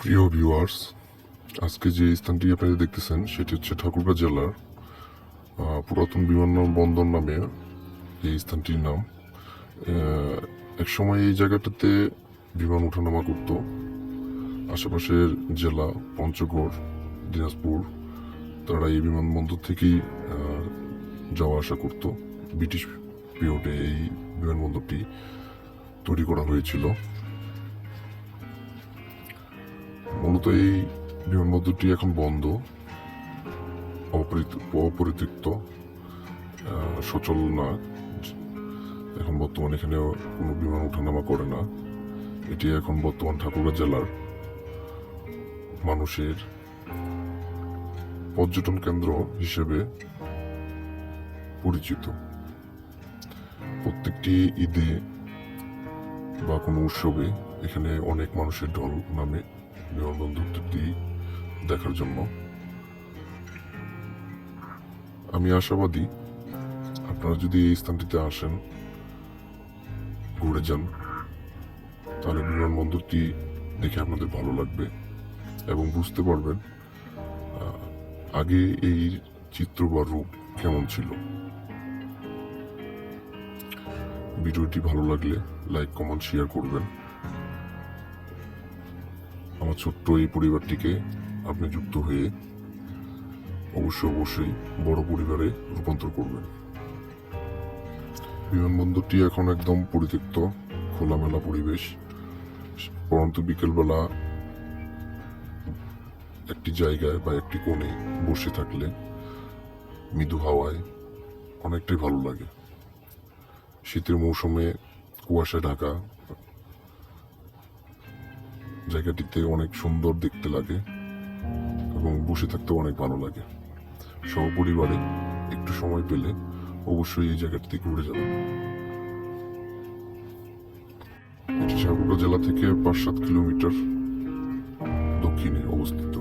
প্রিয় ভিউয়ার্স আজকে যে স্থানটি আপনারা দেখতেছেন সেটি হচ্ছে ঠাকুরগাঁ জেলার পুরাতন বিমানবন্দর নামে এই স্থানটির নাম। আহ, একসময় এই জায়গাটাতে বিমান ওঠানামা করত। আশেপাশের জেলা পঞ্চগড় দিনাজপুর তারা এই বিমানবন্দর থেকেই যাওয়া আসা করত। ব্রিটিশ পিরিয়ডে এই বিমানবন্দরটি তৈরি করা হয়েছিল। মূলত এই বিমানবন্দরটি এখন বন্ধ, অপরিত- অপরিতৃপ্ত সচল না। এখন বর্তমানে এখানে কোনো বিমান ওঠানামা করে না। এটি এখন বর্তমান ঠাকুরগাঁ জেলার মানুষের পর্যটন কেন্দ্র হিসেবে পরিচিত। প্রত্যেকটি ঈদে বা কোনো উৎসবে এখানে অনেক মানুষের ঢল নামে দেখার জন্য। আমি আশাবাদী আপনারা যদি এই স্থানটিতে আসেন, ঘুরে যান, তাহলে বিমানবন্দরটি দেখে আপনাদের ভালো লাগবে এবং বুঝতে পারবেন আগে এই চিত্র বা রূপ কেমন ছিল। ভিডিওটি ভালো লাগলে লাইক, কমেন্ট, শেয়ার করবেন। আমার ছোট্ট এই পরিবারটিকে আপনি যুক্ত হয়ে অবশ্যই অবশ্যই বড় পরিবারে রূপান্তর করবেন। বিমানবন্দরটি এখন একদম পরিত্যক্ত, খোলামেলা পরিবেশ। পরন্তু বিকেলবেলা একটি জায়গায় বা একটি কোণে বসে থাকলে মৃদু হাওয়ায় অনেকটাই ভালো লাগে। শীতের মৌসুমে কুয়াশায় ঢাকা জায়গাটিতে অনেক সুন্দর দেখতে লাগে এবং বসে থাকতে অনেক ভালো লাগে। সহপরিবারে একটু সময় পেলে অবশ্যই এই জায়গাটিতে ঘুরে যাবেন। এটি ঠাকুরগাঁ জেলা থেকে পাঁচ সাত কিলোমিটার দক্ষিণে অবস্থিত।